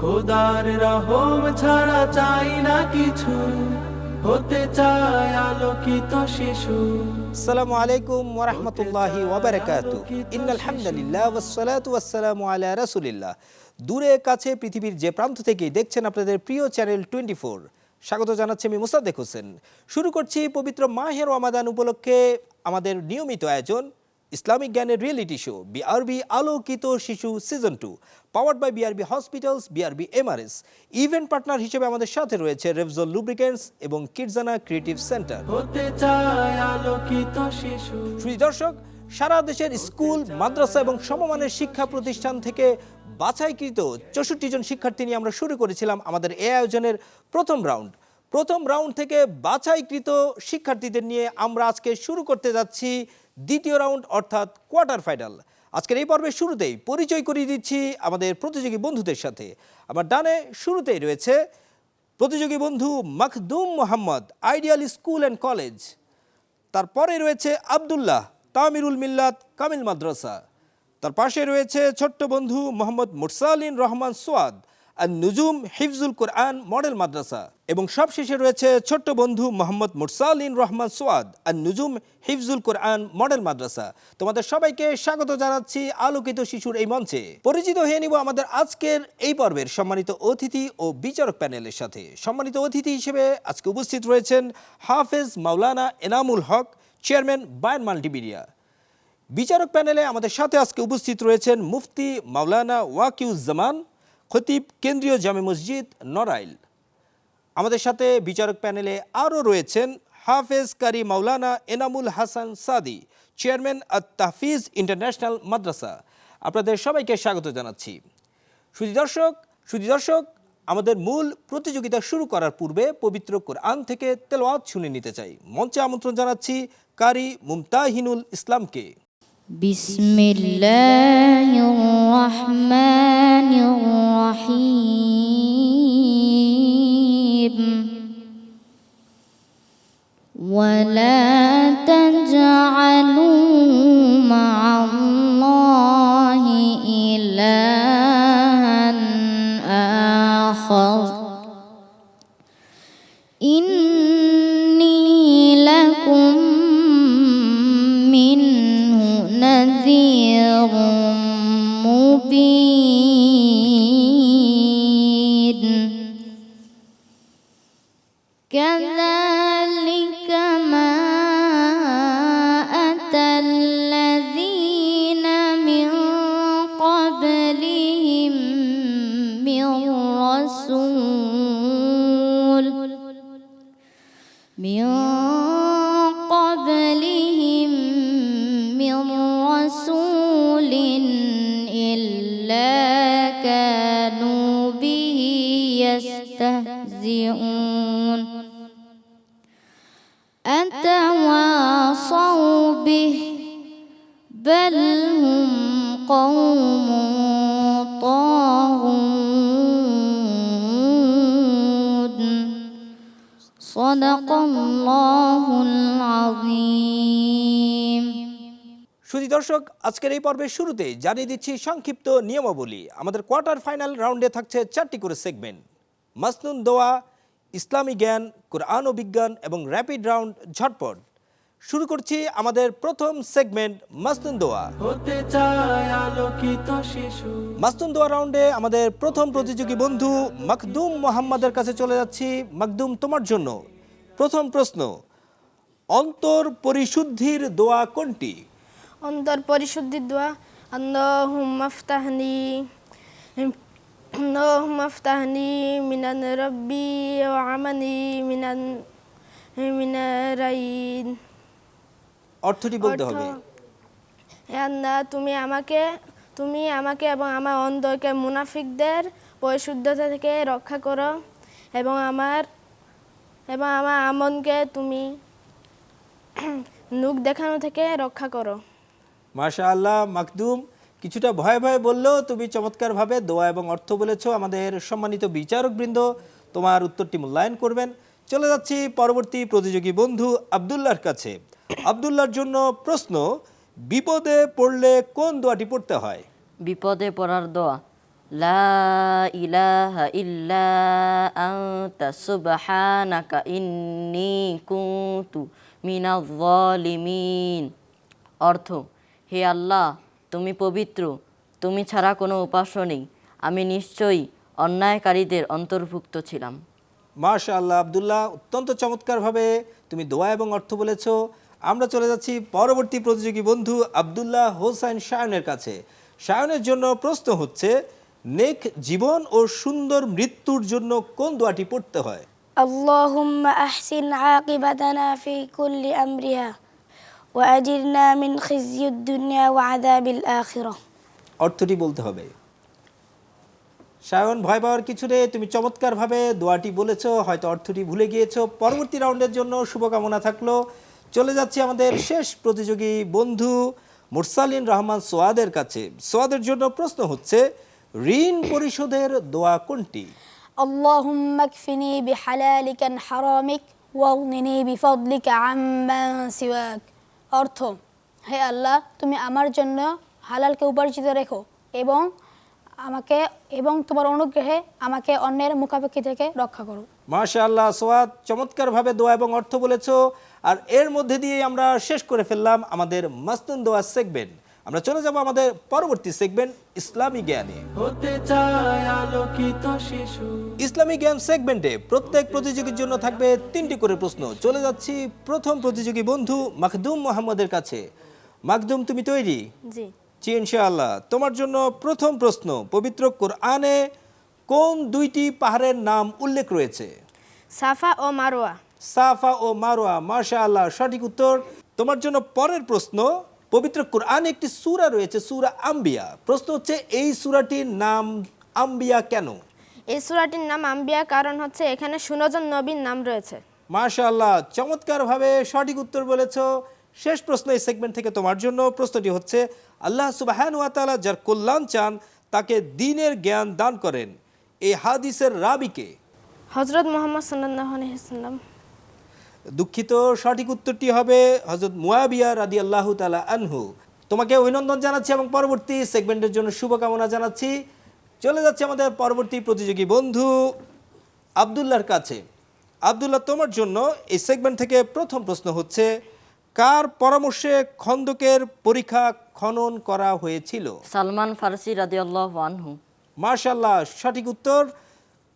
খোদার রহম ছাড়া চাই না কিছু। হতে চায় আলোকিত শিশু। আসসালামু আলাইকুম ওরহমতুল্লাহি ওবরাকাতু ইন্নাল হামদুলিল্লাহ ওয়াসসালাতু ওয়াসসালামু আলা রাসূলিল্লাহ। দূরে কাছে পৃথিবীর যে প্রান্ত থেকে দেখছেন আপনাদের প্রিয় চ্যানেল টোয়েন্টি ফোর। স্বাগত জানাচ্ছি আমি মুসাদ্দেক হোসেন। শুরু করছি পবিত্র মাহের রমাদান উপলক্ষে আমাদের নিয়মিত আয়োজন ইসলামিক জ্ঞানের reality show BRB Alokito Shishu season two powered by BRB hospitals BRB MRS event partner হিসেবে আমাদের সাথে রয়েছে রেভজল লুব্রিকেন্টস এবং কিডজানা ক্রিয়েটিভ সেন্টার আলোকিত শিশু। শ্রী দর্শক সারা দেশের স্কুল মাদ্রাসা এবং সমমানের শিক্ষা প্রতিষ্ঠান থেকে বাছাইকৃত চৌষট্টি জন শিক্ষার্থী নিয়ে আমরা শুরু করেছিলাম আমাদের এ আয়োজনের প্রথম রাউন্ড প্রথম রাউন্ড থেকে বাছাইকৃত শিক্ষার্থীদের নিয়ে আমরা আজকে শুরু করতে যাচ্ছি দ্বিতীয় রাউন্ড অর্থাৎ কোয়ার্টার ফাইনাল। আজকের এই পর্বের শুরুতেই পরিচয় করিয়ে দিচ্ছি আমাদের প্রতিযোগী বন্ধুদের সাথে। আমার ডানে শুরুতেই রয়েছে প্রতিযোগী বন্ধু Makhdum Mohammad, ideal school and college. তারপরে রয়েছে আব্দুল্লাহ, তামিরুল মিল্লাত, কামিল মাদ্রাসা। তার পাশে রয়েছে ছোট্ট বন্ধু মোহাম্মদ মুরসালিন রহমান সোয়াদ আর নুজুম হিফজুল কোরআন মডেল মাদ্রাসা। এবং সবশেষে রয়েছে ছোট্ট বন্ধু মোহাম্মদ মুরসালিন রহমান সোয়াদ আর নুজুম হিফজুল কোরআন মডেল মাদ্রাসা। তোমাদের সবাইকে স্বাগত জানাচ্ছি আলোকিত শিশুর এই মঞ্চে। পরিচিত হয়ে নিব আমাদের আজকের এই পর্বের সম্মানিত অতিথি ও বিচারক প্যানেলের সাথে। সম্মানিত অতিথি হিসেবে আজকে উপস্থিত রয়েছেন হাফেজ মাওলানা এনামুল হক, চেয়ারম্যান বায়ান মাল্টিমিডিয়া। বিচারক প্যানেলে আমাদের সাথে আজকে উপস্থিত রয়েছেন মুফতি মাওলানা ওয়াকিউজ্জামান খতিব কেন্দ্রীয় জামে মসজিদ নড়াইল। আমাদের সাথে বিচারক প্যানেলে আরও রয়েছেন হাফেজ কারি মাওলানা এনামুল হাসান সাদি, চেয়ারম্যান আত তাহফিজ ইন্টারন্যাশনাল মাদ্রাসা। আপনাদের সবাইকে স্বাগত জানাচ্ছি। সুধী দর্শক সুধী দর্শক, আমাদের মূল প্রতিযোগিতা শুরু করার পূর্বে পবিত্র কোরআন থেকে তেলাওয়াত শুনে নিতে চাই। মঞ্চে আমন্ত্রণ জানাচ্ছি কারি মুমতাহিনুল ইসলামকে। بسم الله الرحمن الرحيم ولا تجعلوا مع الله إلها آخر إني দর্শক আজকের এই পর্বের শুরুতে জানিয়ে দিচ্ছি সংক্ষিপ্ত নিয়মাবলী। আমাদের কোয়ার্টার ফাইনাল রাউন্ডে থাকছে চারটি করে সেগমেন্ট। মাসনুন দোয়া ইসলামী জ্ঞান কোরআন ও বিজ্ঞান এবং র্যাপিড রাউন্ড ঝটপট। শুরু করছি আমাদের প্রথম সেগমেন্ট মাসনুন দোয়া। মাসনুন দোয়া রাউন্ডে আমাদের প্রথম প্রতিযোগী বন্ধু মখদুম মোহাম্মদের কাছে চলে যাচ্ছি। মখদুম তোমার জন্য প্রথম প্রশ্ন অন্তর পরিশুদ্ধির দোয়া কোনটি? অন্তর পরিশুদ্ধির দোয়া আল্লাহুম্মা আফতাহনি আল্লাহুম্মা আফতাহনি মিনান রাব্বি ওয়া আমানি মিনান মিনারাইন অর্থটি বলতে হবে। আল্লাহ তুমি আমাকে তুমি আমাকে এবং আমার অন্তরকে মুনাফিকদের পরিশুদ্ধতা থেকে রক্ষা করো এবং আমার এবং আমার আমনকে তুমি নুক দেখানো থেকে রক্ষা করো। মাশা আল্লাহ মাকদুম। কিছুটা ভয়ে ভয়ে বললেও তুমি চমৎকারভাবে দোয়া এবং অর্থ বলেছ আমাদের সম্মানিত বিচারকবৃন্দ। তোমার উত্তরটি মূল্যায়ন করবেন। চলে যাচ্ছি পরবর্তী প্রতিযোগী বন্ধু আবদুল্লাহর কাছে। আবদুল্লাহর জন্য প্রশ্ন, বিপদে পড়লে কোন দোয়াটি পড়তে হয়? বিপদে পড়ার দোয়া, লা ইলাহা অর্থ হে আল্লাহ তুমি পবিত্র তুমি ছাড়া কোনো উপাস্য নেই আমি নিশ্চয়ই অন্যায়কারীদের অন্তর্ভুক্ত ছিলাম মাশা আল্লাহ আবদুল্লাহ অত্যন্ত চমৎকারভাবে তুমি দোয়া এবং অর্থ বলেছো আমরা চলে যাচ্ছি পরবর্তী প্রতিযোগী বন্ধু আবদুল্লাহ হোসাইন শায়নের কাছে শায়নের জন্য প্রশ্ন হচ্ছে নেক জীবন ও সুন্দর মৃত্যুর জন্য কোন দোয়াটি পড়তে হয় اللهم أحسن عاقبتنا في كل أمرها وأجرنا من خزي الدنيا وعذاب الآخرة অর্থটি বলতে হবে সায়ন ভয় পাওয়ার কিছু নেই তুমি চমৎকারভাবে দোয়াটি বলেছো হয়তো অর্থটি ভুলে গিয়েছো পরবর্তী রাউন্ডের জন্য শুভকামনা থাকলো চলে যাচ্ছি আমাদের শেষ প্রতিযোগী বন্ধু মুরসালিন রহমান সোয়াদের কাছে সোয়াদের জন্য প্রশ্ন হচ্ছে ঋণ পরিশোধের দোয়া কোনটি اللهم اكفني بحلالك عن حرامك واغنني بفضلك عمن سواك অর্থ, হে আল্লাহ, তুমি আমার জন্য হালালকে উপার্জিত রেখো এবং আমাকে এবং তোমার অনুগ্রহে আমাকে অন্যের মুখাপেক্ষি থেকে রক্ষা করো। মাশা আল্লাহ সোয়াদ, চমৎকারভাবে দোয়া এবং অর্থ বলেছ। আর এর মধ্যে দিয়ে আমরা শেষ করে ফেললাম আমাদের মাস্তুন দোয়া সেগমেন্ট। আমরা চলে যাব আমাদের পরবর্তী সেগমেন্ট ইসলামী জ্ঞানে। হতে চায় শিশু। ইসলামী জ্ঞান সেগমেন্টে প্রত্যেক প্রতিযোগীর জন্য থাকবে তিনটি করে প্রশ্ন। চলে যাচ্ছি প্রথম প্রতিযোগী বন্ধু মাখদুম মোহাম্মদের কাছে। মাখদুম তুমি তৈরি? জি। জি ইনশাআল্লাহ। তোমার জন্য প্রথম প্রশ্ন পবিত্র কোরআনে কোন দুইটি পাহাড়ের নাম উল্লেখ রয়েছে? সাফা ও মারোয়া। সাফা ও মারোয়া মাশা আল্লাহ সঠিক উত্তর। তোমার জন্য পরের প্রশ্ন পবিত্র কোরআনে একটি সূরা রয়েছে সূরা আম্বিয়া। প্রশ্ন হচ্ছে এই সূরাটির নাম আম্বিয়া কেন? এই সূরাটির নাম আম্বিয়া কারণ হচ্ছে এখানে ষোলোজন নবীর নাম রয়েছে। মাশাআল্লাহ চমৎকারভাবে সঠিক উত্তর বলেছ। শেষ প্রশ্ন এই সেগমেন্ট থেকে তোমার জন্য। প্রশ্নটি হচ্ছে আল্লাহ সুবাহান ওয়াতালা যার কল্যাণ চান তাকে দিনের জ্ঞান দান করেন। এই হাদিসের রাবিকে হজরত মোহাম্মদ সাল্লাহ আলহিসাল্লাম দুঃখিত সঠিক উত্তরটি হবে হজরত মুয়াবিয়া রাদি আল্লাহ তালা আনহু। তোমাকে অভিনন্দন জানাচ্ছি এবং পরবর্তী সেগমেন্টের জন্য শুভকামনা জানাচ্ছি। চলে যাচ্ছে আমাদের পরবর্তী প্রতিযোগী বন্ধু আবদুল্লাহর কাছে। আবদুল্লাহ তোমার জন্য এই সেগমেন্ট থেকে প্রথম প্রশ্ন হচ্ছে কার পরামর্শে খন্দকের পরীক্ষা খনন করা হয়েছিল? সালমান ফারসি রাদিয়াল্লাহু আনহু। মার্শাল্লাহ সঠিক উত্তর।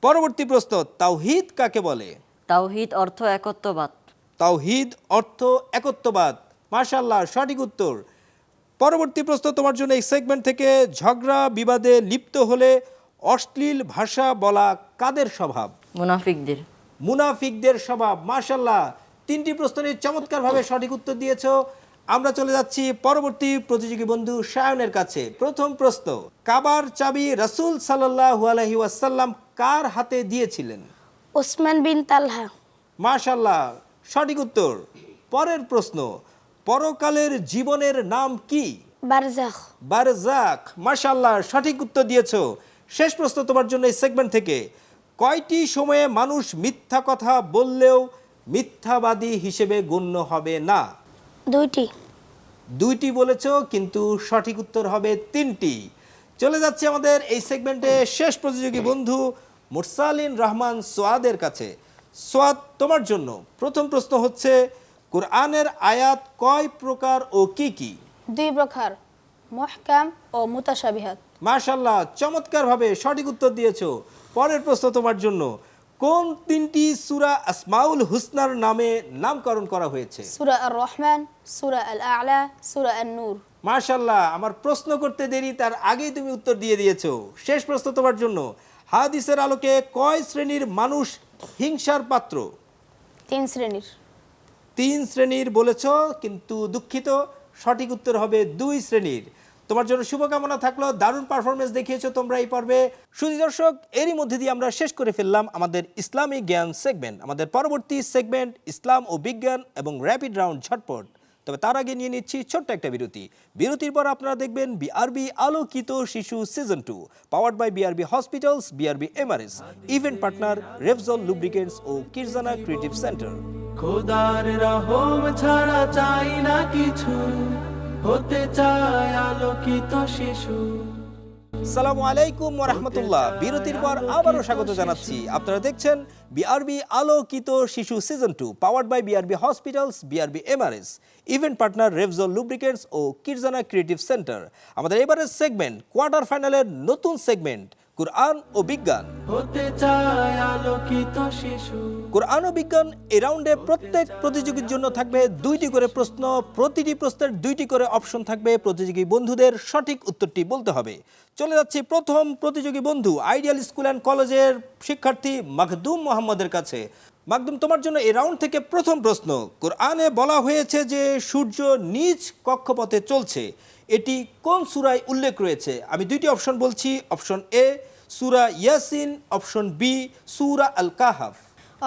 পরবর্তী প্রশ্ন তাওহিদ কাকে বলে? তাওহিদ অর্থ একত্ববাদ। তাওহিদ অর্থ একত্ববাদ। মার্শাল্লাহ সঠিক উত্তর। পরবর্তী প্রশ্ন তোমার জন্য এই সেগমেন্ট থেকে ঝগড়া বিবাদে লিপ্ত হলে অশ্লীল ভাষা বলা কাদের স্বভাব? মুনাফিকদের। মুনাফিকদের স্বভাব মার্শাল্লাহ তিনটি প্রশ্নের চমৎকারভাবে সঠিক উত্তর দিয়েছ। আমরা চলে যাচ্ছি পরবর্তী প্রতিযোগী বন্ধু সায়নের কাছে। প্রথম প্রশ্ন কাবার চাবি রাসূল সাল্লাল্লাহু আলাইহি ওয়াসাল্লাম কার হাতে দিয়েছিলেন? ওসমান বিন তালহা। মাশাল্লাহ সঠিক উত্তর। পরের প্রশ্ন পরকালের জীবনের নাম কি? বারজাখ। বারজাক মাশাল্লাহ সঠিক উত্তর দিয়েছ। শেষ প্রশ্ন তোমার জন্য এই সেগমেন্ট থেকে কয়টি সময়ে মানুষ মিথ্যা কথা বললেও মিথ্যাবাদী হিসেবে গণ্য হবে না? দুইটি। দুইটি বলেছ কিন্তু সঠিক উত্তর হবে তিনটি। চলে যাচ্ছে আমাদের এই সেগমেন্টে শেষ প্রতিযোগী বন্ধু মুরসালিন রহমান সোয়াদের কাছে। সোয়াদ তোমার জন্য। প্রথম প্রশ্ন হচ্ছে কোরআনের আয়াত কয় প্রকার ও কি কি? দুই প্রকার মহকাম ও মুতাসাবিহাত মাশাল্লাহ চমৎকারভাবে সঠিক উত্তর দিয়েছ। পরের প্রশ্ন তোমার জন্য কোন তিনটি সূরা আসমাউল হুসনার নামে নামকরণ করা হয়েছে? সুরা আর রহমান সুরা আল আলা সুরা আল নূর মাশাল্লাহ আমার প্রশ্ন করতে দেরি তার আগেই তুমি উত্তর দিয়ে দিয়েছ। শেষ প্রশ্ন তোমার জন্য হাদিসের আলোকে কয় শ্রেণির মানুষ হিংসার পাত্র? তিন শ্রেণির। তিন শ্রেণির বলেছ কিন্তু দুঃখিত সঠিক উত্তর হবে দুই শ্রেণির। তোমার জন্য শুভকামনা থাকল দারুণ পারফরমেন্স দেখিয়েছো তোমরা এই পর্বে। সুধী দর্শক এরই মধ্যে দিয়ে আমরা শেষ করে ফেললাম আমাদের ইসলামী জ্ঞান সেগমেন্ট আমাদের পরবর্তী সেগমেন্ট ইসলাম ও বিজ্ঞান এবং র্যাপিড রাউন্ড ঝটপট। তবে তার আগে নিয়ে নিচ্ছি ছোট্ট একটা বিরতি। বিরতির পর আপনারা দেখবেন BRB Alokito Shishu season two powered by BRB hospitals BRB MRS event partner Revzol lubricants O কিরজানা creative centre খোদার রহম ছাড়া চাই না কিছু হতে চায় আলোকিত শিশু। সালামু আলাইকুম রহমতুল্লাহ। বিরতির পর আবারও স্বাগত জানাচ্ছি। আপনারা দেখছেন BRB Alokito Shishu season two powered by BRB hospitals BRB MRS event partner Revzol lubricants O কিরজানা creative centre. আমাদের এবারের সেগমেন্ট কোয়ার্টার ফাইনালের নতুন সেগমেন্ট কুরআন ও বিজ্ঞান। হতে চায় আলোকিত শিশু। কোরআন ও বিজ্ঞান রাউন্ডে প্রত্যেক প্রতিযোগীর জন্য থাকবে দুইটি করে প্রশ্ন প্রতিটি প্রশ্নের দুইটি করে অপশন থাকবে প্রতিযোগী বন্ধুদের সঠিক উত্তরটি বলতে হবে। চলে যাচ্ছি প্রথম প্রতিযোগী বন্ধু আইডিয়াল স্কুল অ্যান্ড কলেজের শিক্ষার্থী মাকদুম মোহাম্মদের কাছে। মাকদুম তোমার জন্য এ রাউন্ড থেকে প্রথম প্রশ্ন। কোরআনে বলা হয়েছে যে সূর্য নিজ কক্ষপথে চলছে। এটি কোন সুরায় উল্লেখ রয়েছে? আমি দুইটি অপশন বলছি option A Surah Yasin option B Surah Al Kahf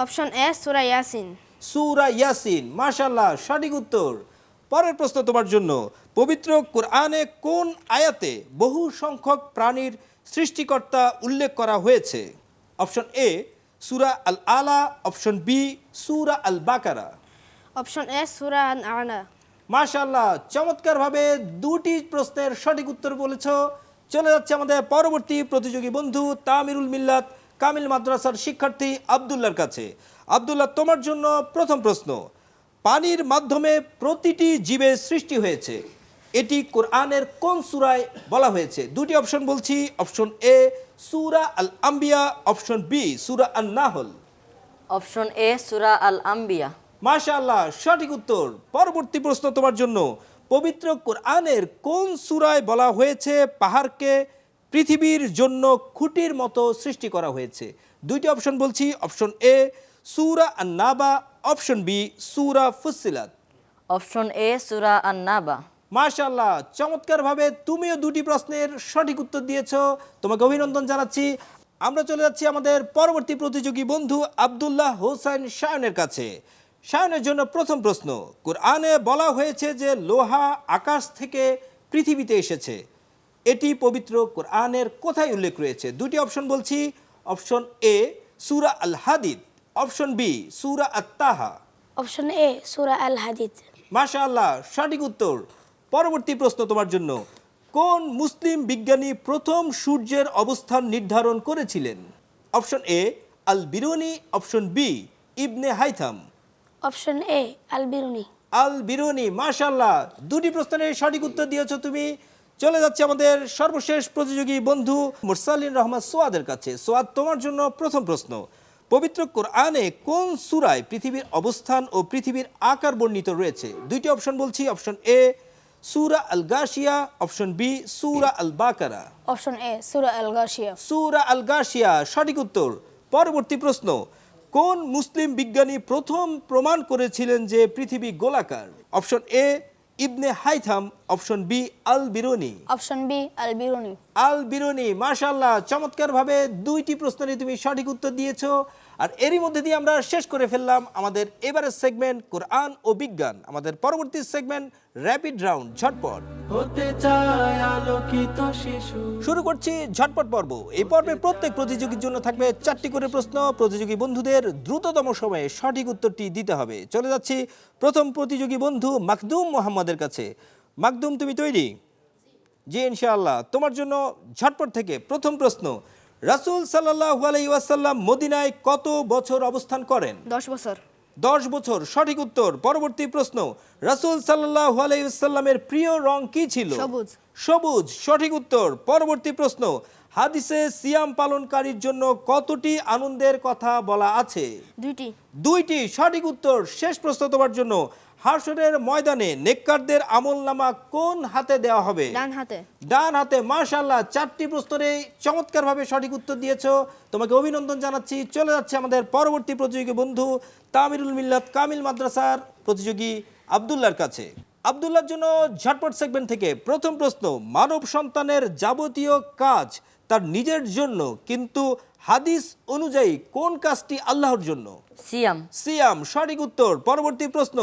option A সুরা ইয়াসিন। সুরা ইয়াসিন মাশাল্লাহ সঠিক উত্তর। পরের প্রশ্ন তোমার জন্য পবিত্র কোরআনে কোন আয়াতে বহু সংখ্যক প্রাণীর সৃষ্টিকর্তা উল্লেখ করা হয়েছে? অপশন এ সুরা আল আলা option B Surah Al Baqarah option A সুরা আন আনা মাশাল্লাহ চমৎকারভাবে দুটি প্রশ্নের সঠিক উত্তর বলেছ। চলে যাচ্ছে আমাদের পরবর্তী প্রতিযোগী বন্ধু তামিরুল মিল্লাত কামিল মাদ্রাসার শিক্ষার্থী আবদুল্লার কাছে। আবদুল্লাহ তোমার জন্য প্রথম প্রশ্ন পানির মাধ্যমে প্রতিটি জীবের সৃষ্টি হয়েছে। এটি কোরআনের কোন সুরায় বলা হয়েছে? দুটি অপশন বলছি option A Surah Al Anbiya option B Surah An Nahl option A Surah Al Anbiya মাশাআল্লাহ সঠিক উত্তর। পরবর্তী প্রশ্ন তোমার জন্য। পবিত্র কোরআনের কোন সুরায় বলা হয়েছে? পাহাড়কে পৃথিবীর জন্য খুঁটির মতো সৃষ্টি করা হয়েছে। দুইটি অপশন বলছি অপশন এ সুরা আন-নাবা অপশন বি সুরা ফুসিলাত অপশন এ সুরা আন নাবা মাশাআল্লাহ চমৎকারভাবে তুমিও দুটি প্রশ্নের সঠিক উত্তর দিয়েছ। তোমাকে অভিনন্দন জানাচ্ছি। আমরা চলে যাচ্ছি আমাদের পরবর্তী প্রতিযোগী বন্ধু আব্দুল্লাহ হোসেন শায়নের কাছে। শায়নের জন্য প্রথম প্রশ্ন কোরআনে বলা হয়েছে যে লোহা আকাশ থেকে পৃথিবীতে এসেছে। এটি পবিত্র কোরআনের কোথায় উল্লেখ রয়েছে? দুটি অপশন বলছি option A Surah Al হাদিদ option B সুরা আত্তাহা। অপশন এ সুরা আল হাদিদ মাশাআল্লাহ সঠিক উত্তর পরবর্তী প্রশ্ন তোমার জন্য। কোন মুসলিম বিজ্ঞানী প্রথম সূর্যের অবস্থান নির্ধারণ করেছিলেন? Option A Al Biruni option B Ibn Haytham. Option A Al Biruni Al Biruni মাশাআল্লাহ। দুটি প্রশ্নের সঠিক উত্তর দিয়েছ তুমি। চলে যাচ্ছে আমাদের সর্বশেষ প্রতিযোগী বন্ধু মুরসালিন রহমান সোয়াদের কাছে। সোয়াদ তোমার জন্য প্রথম প্রশ্ন। পবিত্র কোরআনে কোন সূরায় পৃথিবীর অবস্থান ও পৃথিবীর আকার বর্ণিত রয়েছে? দুইটি অপশন বলছি। Option A Surah Al Ghashiya option B Surah Al Baqarah option A Surah Al Ghashiya সূরা আল গাশিয়া সঠিক উত্তর। পরবর্তী প্রশ্ন কোন মুসলিম বিজ্ঞানী প্রথম প্রমাণ করেছিলেন যে পৃথিবী গোলাকার? Option A Ibn Haytham. Option B Al Biruni option B Al Biruni Al Biruni মাশাল্লাহ চমৎকারভাবে দুইটি প্রশ্নের তুমি সঠিক উত্তর দিয়েছ। আর এরই মধ্যে দিয়ে আমরা শেষ করে ফেললাম আমাদের এবারের সেগমেন্ট কোরআন ও বিজ্ঞান। আমাদের পরবর্তী সেগমেন্ট র্যাপিড রাউন্ড ঝটপট। হতে চায় আলোকিত শিশু। শুরু করছি ঝটপট পর্ব। এই পর্বে প্রত্যেক প্রতিযোগীর জন্য থাকবে চারটি করে প্রশ্ন। প্রতিযোগী বন্ধুদের দ্রুততম সময়ে সঠিক উত্তরটি দিতে হবে। চলে যাচ্ছি প্রথম প্রতিযোগী বন্ধু মাকদুম মোহাম্মদের কাছে। মাকদুম তুমি তৈরি? জি ইনশাআল্লাহ। তোমার জন্য ঝটপট থেকে প্রথম প্রশ্ন। রাসূল সাল্লাহ আলাইসাল্লাম মদিনায় কত বছর অবস্থান করেন? দশ বছর। দশ বছর। সঠিক উত্তর পরবর্তী প্রশ্ন রাসুল সাল্লাহ আলাইসাল্লামের প্রিয় রং কি ছিল? সবুজ। সবুজ। সঠিক উত্তর পরবর্তী প্রশ্ন হাদিসে সিয়াম পালনকারীর জন্য কতটি আনন্দের কথা বলা আছে? দুইটি। দুইটি সঠিক উত্তর। শেষ প্রশ্ন তোমার জন্য। হাসরের ময়দানে নেককারদের আমল নামা কোন হাতে দেওয়া হবে? ডান হাতে। ডান হাতে মাশাল্লাহ চারটি প্রশ্নে চমৎকারভাবে সঠিক উত্তর দিয়েছ। তোমাকে অভিনন্দন জানাচ্ছি। চলে যাচ্ছে আমাদের পরবর্তী প্রতিযোগী বন্ধু তামিরুল মিল্লাত কামিল মাদ্রাসার প্রতিযোগী আবদুল্লার কাছে। আবদুল্লার জন্য ঝটপট সেগমেন্ট থেকে প্রথম প্রশ্ন মানব সন্তানের যাবতীয় কাজ তার নিজের জন্য কিন্তু হাদিস অনুযায়ী কোন কাজটি আল্লাহর জন্য? সিয়াম। সিয়াম সঠিক উত্তর। পরবর্তী প্রশ্ন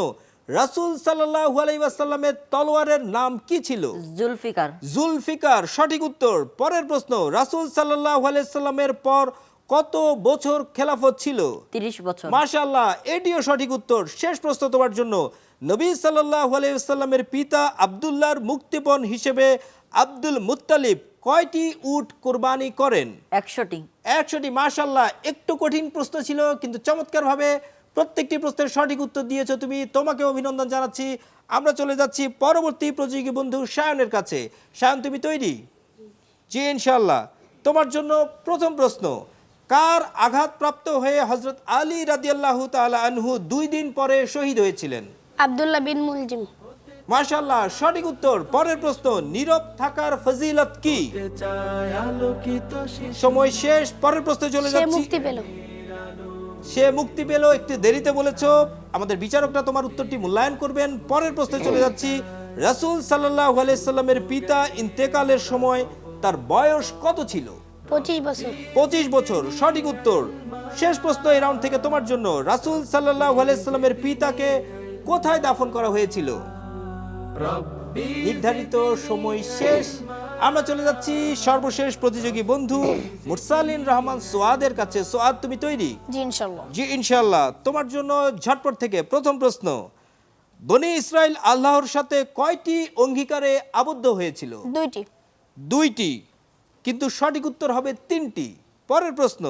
রাসূল সাল্লাল্লাহু আলাইহি ওয়াসাল্লামের তলোয়ারের নাম কি ছিল? জুলফিকার। জুলফিকার সঠিক উত্তর। পরের প্রশ্ন রাসূল সাল্লাল্লাহু আলাইহি সাল্লামের পর কত বছর খেলাফত ছিল? তিরিশ বছর। মাশাআল্লাহ এটিও সঠিক উত্তর। শেষ প্রশ্ন তোমার জন্য নবী সাল্লাল্লাহু আলাইহি সাল্লামের পিতা আব্দুল্লাহর মুক্তিপণ হিসেবে আব্দুল মুত্তালিব কয়টি উট কোরবানি করেন? একশোটি। একশোটি মাশাল্লাহ একটু কঠিন প্রশ্ন ছিল কিন্তু চমৎকারভাবে প্রত্যেকটি প্রশ্নের সঠিক উত্তর দিয়েছ তুমি। তোমাকে অভিনন্দন জানাচ্ছি। আমরা চলে যাচ্ছি পরবর্তী প্রতিযোগী বন্ধু সায়নের কাছে। সায়ন তুমি তৈরি? জি ইনশাল্লাহ তোমার জন্য প্রথম প্রশ্ন কার আঘাতপ্রাপ্ত হয়ে হজরত আলী রাদিয়াল্লাহু তাআলা আনহু দুই দিন পরে শহীদ হয়েছিলেন? আবদুল্লাহ বিন মুলজিম। মাশাল্লাহ সঠিক উত্তর পরের প্রশ্ন নীরব থাকার ফজিলত কি? সময় শেষ পরের প্রশ্নে চলে সে যাচ্ছি। মুক্তি পেল। সে মুক্তি পেল একটু দেরিতে বলেছ। আমাদের বিচারকরা তোমার উত্তরটি মূল্যায়ন করবেন। পরের প্রশ্নে চলে যাচ্ছি। রাসূল সাল্লাল্লাহু আলাইহি সাল্লামের পিতা ইন্তেকালের সময় তার বয়স কত ছিল? পঁচিশ বছর। পঁচিশ বছর সঠিক উত্তর। শেষ প্রশ্ন এই রাউন্ড থেকে তোমার জন্য। রাসূল সাল্লাল্লাহু আলাইহি সাল্লামের পিতাকে কোথায় দাফন করা হয়েছিল? নির্ধারিত সময় শেষ। আমরা চলে যাচ্ছি সর্বশেষ প্রতিযোগী বন্ধু মুরসালিন রহমান সোয়াদের কাছে। সোয়াদ তুমি তৈরি? জি ইনশাল্লাহ জি তোমার জন্য ঝটপট থেকে প্রথম প্রশ্ন। বনি ইসরায়েল আল্লাহর সাথে কয়টি অঙ্গীকারে আবদ্ধ হয়েছিল? দুইটি। দুইটি। কিন্তু সঠিক উত্তর হবে তিনটি। পরের প্রশ্ন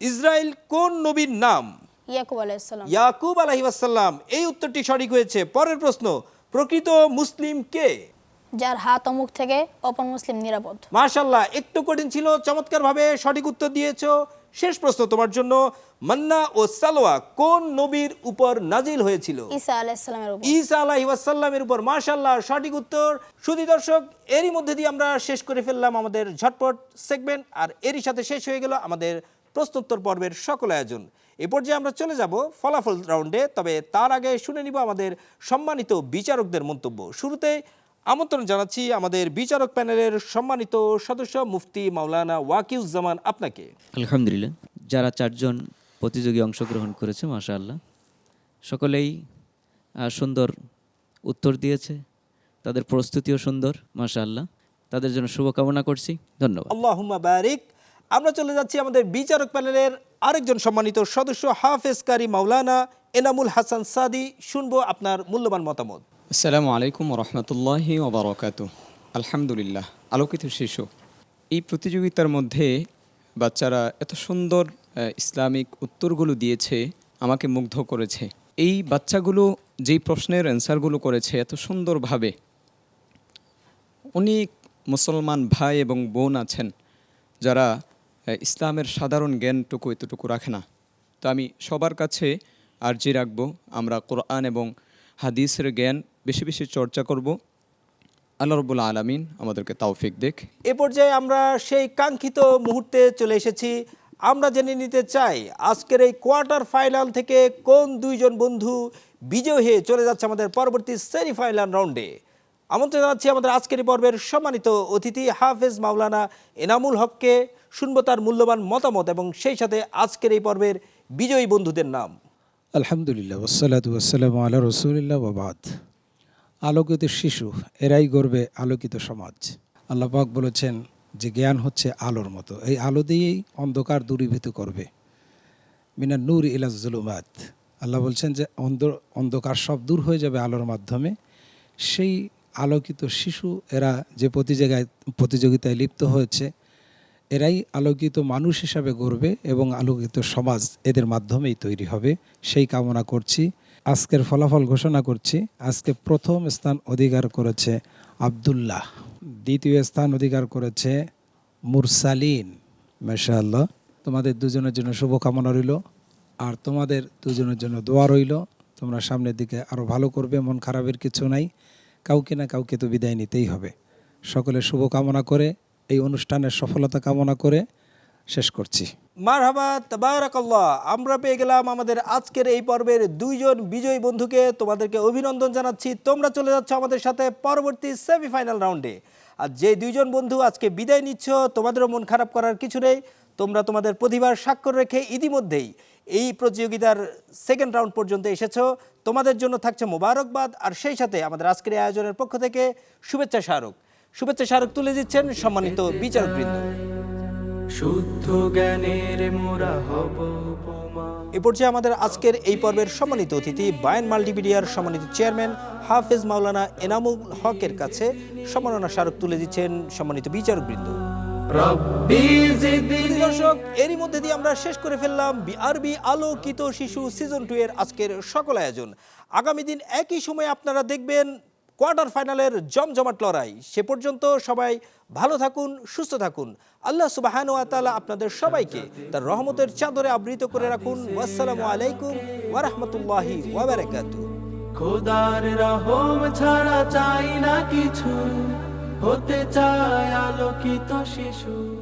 ইসরায়েল কোন নবীর নাম? ইয়াকুব আলাইসাল্লাম ইয়াকুব আলহিবাসাল্লাম এই উত্তরটি সঠিক হয়েছে। পরের প্রশ্ন প্রকৃত মুসলিম কে? যার হাত ও মুখ থেকে অপর মুসলিম নিরাপদ। মাশাল্লাহ একটু কঠিন ছিল চমৎকারভাবে সঠিক উত্তর দিয়েছ। শেষ প্রশ্ন তোমার জন্য মান্না ও সালোয়া কোন নবীর উপর নাজিল হয়েছিল? ঈসা আলাইসাল্লামের উপর। ঈসা উপর মাশাল্লাহ সঠিক উত্তর। সুধী দর্শক এরই মধ্যে দিয়ে আমরা শেষ করে ফেললাম আমাদের ঝটপট সেগমেন্ট আর এরই সাথে শেষ হয়ে গেল আমাদের প্রশ্নোত্তর পর্বের সকল আয়োজন। এ পর্যায়ে আমরা চলে যাব ফলাফল রাউন্ডে তবে তার আগে শুনে নিব আমাদের সম্মানিত বিচারকদের মন্তব্য। শুরুতে আমন্ত্রণ জানাচ্ছি আমাদের বিচারক প্যানেলের সম্মানিত সদস্য মুফতি মাওলানা ওয়াকিউজ্জামান আপনাকে। আলহামদুলিল্লাহ যারা চারজন প্রতিযোগী অংশগ্রহণ করেছে মাশা আল্লাহ সকলেই সুন্দর উত্তর দিয়েছে তাদের প্রস্তুতিও সুন্দর মাশা আল্লাহ তাদের জন্য শুভকামনা করছি ধন্যবাদ। আল্লাহুম্মা বারিক। আমরা চলে যাচ্ছি আমাদের বিচারক প্যানেলের আরেকজন সম্মানিত সদস্য হাফেজ কারি মাওলানা এনামুল হাসান সাদি, শুনব আপনার মূল্যবান মতামত। আসসালামু আলাইকুম রহমতুল্লাহি ওবরাকাতু আলহামদুলিল্লাহ, আলোকিত শিশু এই প্রতিযোগিতার মধ্যে বাচ্চারা এত সুন্দর ইসলামিক উত্তরগুলো দিয়েছে, আমাকে মুগ্ধ করেছে। এই বাচ্চাগুলো যেই প্রশ্নের অ্যান্সারগুলো করেছে এত সুন্দরভাবে। অনেক মুসলমান ভাই এবং বোন আছেন যারা ইসলামের সাধারণ জ্ঞানটুকু এতটুকু রাখে না। তো আমি সবার কাছে আর্জি রাখব, আমরা কোরআন এবং হাদিসের জ্ঞান বেশি বেশি চর্চা করব। আল্লাহ রবুল আলমিন আমাদেরকে তাওফিক দেখ। এ পর্যায়ে আমরা সেই কাঙ্ক্ষিত মুহূর্তে চলে এসেছি। আমরা জেনে নিতে চাই, আজকের এই কোয়ার্টার ফাইনাল থেকে কোন দুইজন বন্ধু বিজয় হয়ে চলে যাচ্ছে আমাদের পরবর্তী সেমিফাইনাল রাউন্ডে? আমন্ত্রণ জানাচ্ছি আমাদের আজকের পর্বের সম্মানিত অতিথি হাফেজ মাওলানা এনামুল হককে। শুনব তার মূল্যবান মতামত এবং সেই সাথে আজকের এই পর্বের বিজয়ী বন্ধুদের নাম। আলহামদুলিল্লাহ ওসালাতু আসসালাম আল্লাহ রসুলিল্লাহ বাবাদ আলোকিত শিশু, এরাই গর্বে আলোকিত সমাজ। আল্লাহ পাক বলেছেন যে জ্ঞান হচ্ছে আলোর মতো। এই আলো দিয়েই অন্ধকার দূরীভূত করবে। মিনা নূর ইলাজুলুমাত আল্লাহ বলছেন যে অন্ধ অন্ধকার সব দূর হয়ে যাবে আলোর মাধ্যমে। সেই আলোকিত শিশু, এরা যে প্রতিযোগায় প্রতিযোগিতায় লিপ্ত হয়েছে, এরাই আলোকিত মানুষ হিসাবে গড়বে এবং আলোকিত সমাজ এদের মাধ্যমেই তৈরি হবে। সেই কামনা করছি। আজকের ফলাফল ঘোষণা করছি। আজকে প্রথম স্থান অধিকার করেছে আবদুল্লাহ। দ্বিতীয় স্থান অধিকার করেছে মুরসালিন। মেশাল্লাহ তোমাদের দুজনের জন্য শুভকামনা রইল। আর তোমাদের দুজনের জন্য দোয়া রইল। তোমরা সামনের দিকে আরও ভালো করবে, মন খারাপের কিছু নাই। কাউকে না কাউকে তো বিদায় নিতেই হবে। সকলের শুভকামনা করে, এই অনুষ্ঠানের সফলতা কামনা করে শেষ করছি। মারহাবা, তাবারাকাল্লাহ। আমরা পেয়ে গেলাম আমাদের আজকের এই পর্বের দুইজন বিজয়ী বন্ধুকে। তোমাদেরকে অভিনন্দন জানাচ্ছি। তোমরা চলে যাচ্ছ আমাদের সাথে পরবর্তী সেমিফাইনাল রাউন্ডে। আর যে দুইজন বন্ধু আজকে বিদায় নিচ্ছ, তোমাদেরও মন খারাপ করার কিছু নেই। তোমরা তোমাদের প্রতিভার স্বাক্ষর রেখে ইতিমধ্যেই এই প্রতিযোগিতার সেকেন্ড রাউন্ড পর্যন্ত এসেছ। তোমাদের জন্য থাকছে মোবারকবাদ। আর সেই সাথে আমাদের আজকের আয়োজনের পক্ষ থেকে শুভেচ্ছা স্মারক। শুভেচ্ছা স্মারক তুলে দিচ্ছেন সম্মানিত বিচারকবৃন্দ। শুদ্ধ জ্ঞানের মোরা হব এ পর্যায়ে আমাদের আজকের এই পর্বের সম্মানিত অতিথি বায়ান মাল্টিমিডিয়ার সম্মানিত চেয়ারম্যান হাফেজ মাওলানা এনামুল হকের কাছে সম্মাননা স্মারক তুলে দিচ্ছেন সম্মানিত বিচারকবৃন্দ। দর্শক এরই মধ্যে দিয়ে আমরা শেষ করে ফেললাম BRB Alokito Shishu season two এর আজকের সকল আয়োজন। আগামী দিন একই সময়ে আপনারা দেখবেন কোয়ার্টার ফাইনালের জমজমাট লড়াই। সে পর্যন্ত সবাই ভালো থাকুন সুস্থ থাকুন। আল্লাহ সুবাহান তাআলা আপনাদের সবাইকে তার রহমতের চাদরে আবৃত করে রাখুন। আসসালামু আলাইকুম ওয়ারহমতুল্লাহি ওয়াবারাকাতুহু খোদার রহম ছাড়া চাই না কিছু। হতে চায় আলোকিত শিশু।